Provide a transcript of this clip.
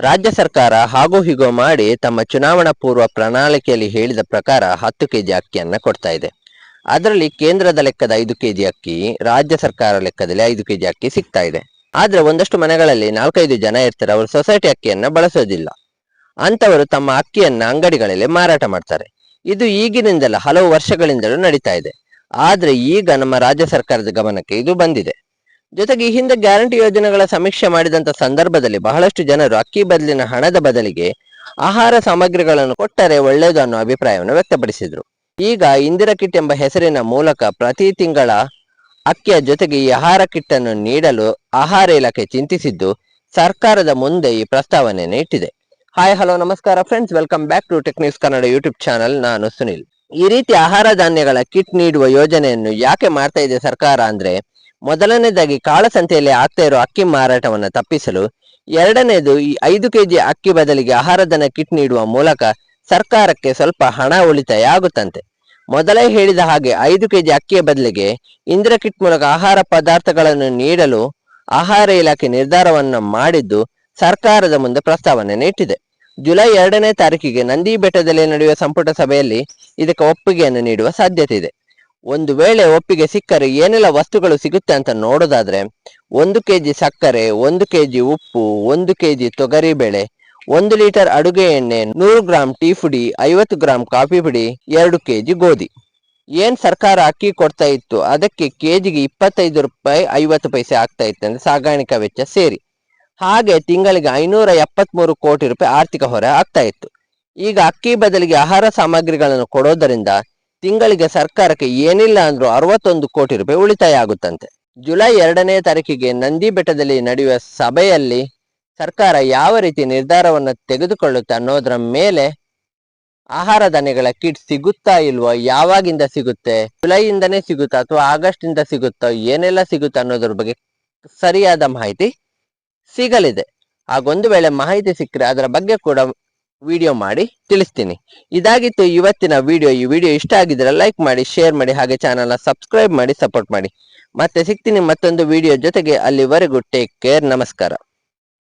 ರಾಜ್ಯ ಸರ್ಕಾರ ಹಾಗೂ ಹೀಗೋ ಮಾಡಿ ತಮ್ಮ ಚುನಾವಣಾ ಪೂರ್ವ ಪ್ರಣಾಳಿಕೆಯಲ್ಲಿ ಹೇಳಿದ ಪ್ರಕಾರ ಹತ್ತು ಕೆಜಿ ಅಕ್ಕಿಯನ್ನು ಕೊಡ್ತಾ ಇದೆ. ಅದರಲ್ಲಿ ಕೇಂದ್ರದ ಲೆಕ್ಕದ ಐದು ಕೆಜಿ ಅಕ್ಕಿ, ರಾಜ್ಯ ಸರ್ಕಾರ ಲೆಕ್ಕದಲ್ಲಿ ಐದು ಕೆಜಿ ಅಕ್ಕಿ ಸಿಗ್ತಾ ಇದೆ. ಆದ್ರೆ ಒಂದಷ್ಟು ಮನೆಗಳಲ್ಲಿ ನಾಲ್ಕೈದು ಜನ ಇರ್ತಾರೆ, ಅವರು ಸೊಸೈಟಿ ಅಕ್ಕಿಯನ್ನ ಬಳಸೋದಿಲ್ಲ. ಅಂತವರು ತಮ್ಮ ಅಕ್ಕಿಯನ್ನ ಅಂಗಡಿಗಳಲ್ಲಿ ಮಾರಾಟ ಮಾಡ್ತಾರೆ. ಇದು ಈಗಿನಿಂದಲ್ಲ ಹಲವು ವರ್ಷಗಳಿಂದಲೂ ನಡೀತಾ ಇದೆ. ಆದ್ರೆ ಈಗ ನಮ್ಮ ರಾಜ್ಯ ಸರ್ಕಾರದ ಗಮನಕ್ಕೆ ಇದು ಬಂದಿದೆ. ಜೊತೆಗೆ ಈ ಹಿಂದೆ ಗ್ಯಾರಂಟಿ ಯೋಜನೆಗಳ ಸಮೀಕ್ಷೆ ಮಾಡಿದಂತ ಸಂದರ್ಭದಲ್ಲಿ ಬಹಳಷ್ಟು ಜನರು ಅಕ್ಕಿ ಬದಲಿನ ಹಣದ ಬದಲಿಗೆ ಆಹಾರ ಸಾಮಗ್ರಿಗಳನ್ನು ಕೊಟ್ಟರೆ ಒಳ್ಳೆಯದು ಅನ್ನೋ ಅಭಿಪ್ರಾಯವನ್ನು ವ್ಯಕ್ತಪಡಿಸಿದ್ರು. ಈಗ ಇಂದಿರಾ ಕಿಟ್ ಎಂಬ ಹೆಸರಿನ ಮೂಲಕ ಪ್ರತಿ ತಿಂಗಳ ಅಕ್ಕಿಯ ಜೊತೆಗೆ ಈ ಆಹಾರ ಕಿಟ್ ಅನ್ನು ನೀಡಲು ಆಹಾರ ಇಲಾಖೆ ಚಿಂತಿಸಿದ್ದು ಸರ್ಕಾರದ ಮುಂದೆ ಈ ಪ್ರಸ್ತಾವನೆಯನ್ನು ಇಟ್ಟಿದೆ ಹಾಯ್, ಹಲೋ, ನಮಸ್ಕಾರ friends. Welcome back to tech news Kannada YouTube channel. ನಾನು ಸುನಿಲ್. ಈ ರೀತಿ ಆಹಾರ ಧಾನ್ಯಗಳ ಕಿಟ್ ನೀಡುವ ಯೋಜನೆಯನ್ನು ಯಾಕೆ ಮಾಡ್ತಾ ಇದೆ ಸರ್ಕಾರ ಅಂದ್ರೆ ಮೊದಲನೇದಾಗಿ ಕಾಳಸಂತೆಯಲ್ಲಿ ಆಗ್ತಾ ಇರೋ ಅಕ್ಕಿ ಮಾರಾಟವನ್ನು ತಪ್ಪಿಸಲು ಎರಡನೇದು ಈ ಐದು ಕೆಜಿ ಅಕ್ಕಿ ಬದಲಿಗೆ ಆಹಾರಧನ ಕಿಟ್ ನೀಡುವ ಮೂಲಕ ಸರ್ಕಾರಕ್ಕೆ ಸ್ವಲ್ಪ ಹಣ ಉಳಿತಾಯ ಆಗುತ್ತಂತೆ. ಮೊದಲೇ ಹೇಳಿದ ಹಾಗೆ ಐದು ಕೆಜಿ ಅಕ್ಕಿಯ ಬದಲಿಗೆ ಇಂದ್ರ ಕಿಟ್ ಮೂಲಕ ಆಹಾರ ಪದಾರ್ಥಗಳನ್ನು ನೀಡಲು ಆಹಾರ ಇಲಾಖೆ ನಿರ್ಧಾರವನ್ನು ಮಾಡಿದ್ದು ಸರ್ಕಾರದ ಮುಂದೆ ಪ್ರಸ್ತಾವನೆ ಇಟ್ಟಿದೆ ಜುಲೈ ಎರಡನೇ ತಾರೀಕಿಗೆ ನಂದಿ ಬೆಟ್ಟದಲ್ಲಿ ನಡೆಯುವ ಸಂಪುಟ ಸಭೆಯಲ್ಲಿ ಇದಕ್ಕೆ ಒಪ್ಪಿಗೆಯನ್ನು ನೀಡುವ ಸಾಧ್ಯತೆ ಇದೆ. ಒಂದು ವೇಳೆ ಒಪ್ಪಿಗೆ ಸಿಕ್ಕರೆ ಏನೆಲ್ಲ ವಸ್ತುಗಳು ಸಿಗುತ್ತೆ ಅಂತ ನೋಡೋದಾದ್ರೆ, ಒಂದು ಕೆಜಿ ಸಕ್ಕರೆ, ಒಂದು ಕೆಜಿ ಉಪ್ಪು, ಒಂದು ಕೆಜಿ ತೊಗರಿ ಬೇಳೆ ಒಂದು ಲೀಟರ್ ಅಡುಗೆ ಎಣ್ಣೆ, ನೂರು ಗ್ರಾಂ ಟೀ ಪುಡಿ, ಐವತ್ತು ಗ್ರಾಂ ಕಾಫಿ ಪುಡಿ, ಎರಡು ಕೆಜಿ ಗೋಧಿ. ಏನ್ ಸರ್ಕಾರ ಅಕ್ಕಿ ಕೊಡ್ತಾ ಇತ್ತು, ಅದಕ್ಕೆ ಕೆಜಿಗೆ ಇಪ್ಪತ್ತೈದು ರೂಪಾಯಿ ಐವತ್ತು ಪೈಸೆ ಆಗ್ತಾ ಇತ್ತು ಅಂದ್ರೆ ಸಾಗಾಣಿಕಾ ವೆಚ್ಚ ಸೇರಿ. ಹಾಗೆ ತಿಂಗಳಿಗೆ ಐನೂರ ಎಪ್ಪತ್ಮೂರು ಕೋಟಿ ರೂಪಾಯಿ ಆರ್ಥಿಕ ಹೊರೆ ಆಗ್ತಾ ಇತ್ತು. ಈಗ ಅಕ್ಕಿ ಬದಲಿಗೆ ಆಹಾರ ಸಾಮಗ್ರಿಗಳನ್ನು ಕೊಡೋದರಿಂದ ತಿಂಗಳಿಗೆ ಸರ್ಕಾರಕ್ಕೆ ಏನಿಲ್ಲ ಅಂದ್ರೂ ಅರವತ್ತೊಂದು ಕೋಟಿ ರೂಪಾಯಿ ಉಳಿತಾಯ ಆಗುತ್ತಂತೆ. ಜುಲೈ ಎರಡನೇ ತಾರೀಕಿಗೆ ನಂದಿ ಬೆಟ್ಟದಲ್ಲಿ ನಡೆಯುವ ಸಭೆಯಲ್ಲಿ ಸರ್ಕಾರ ಯಾವ ರೀತಿ ನಿರ್ಧಾರವನ್ನು ತೆಗೆದುಕೊಳ್ಳುತ್ತೆ ಅನ್ನೋದರ ಮೇಲೆ ಆಹಾರ ಧಾನ್ಯಗಳ ಕಿಟ್ ಸಿಗುತ್ತಾ ಇಲ್ವೋ, ಯಾವಾಗಿಂದ ಸಿಗುತ್ತೆ, ಜುಲೈಯಿಂದನೇ ಸಿಗುತ್ತಾ ಅಥವಾ ಆಗಸ್ಟ್ ಇಂದ ಸಿಗುತ್ತೋ, ಏನೆಲ್ಲ ಸಿಗುತ್ತೆ ಅನ್ನೋದ್ರ ಬಗ್ಗೆ ಸರಿಯಾದ ಮಾಹಿತಿ ಸಿಗಲಿದೆ. ಹಾಗೊಂದು ವೇಳೆ ಮಾಹಿತಿ ಸಿಕ್ಕರೆ ಅದರ ಬಗ್ಗೆ ಕೂಡ ವಿಡಿಯೋ ಮಾಡಿ ತಿಳಿಸ್ತೀನಿ. ಇದಾಗಿತ್ತು ಇವತ್ತಿನ ವಿಡಿಯೋ ಈ ವಿಡಿಯೋ ಇಷ್ಟ ಆಗಿದ್ರೆ ಲೈಕ್ ಮಾಡಿ ಶೇರ್ ಮಾಡಿ, ಹಾಗೆ ಚಾನಲ್ನ ಸಬ್ಸ್ಕ್ರೈಬ್ ಮಾಡಿ ಸಪೋರ್ಟ್ ಮಾಡಿ. ಮತ್ತೆ ಸಿಗ್ತೀನಿ ಮತ್ತೊಂದು ವಿಡಿಯೋ ಜೊತೆಗೆ ಅಲ್ಲಿವರೆಗೂ ಟೇಕ್ ಕೇರ್ ನಮಸ್ಕಾರ.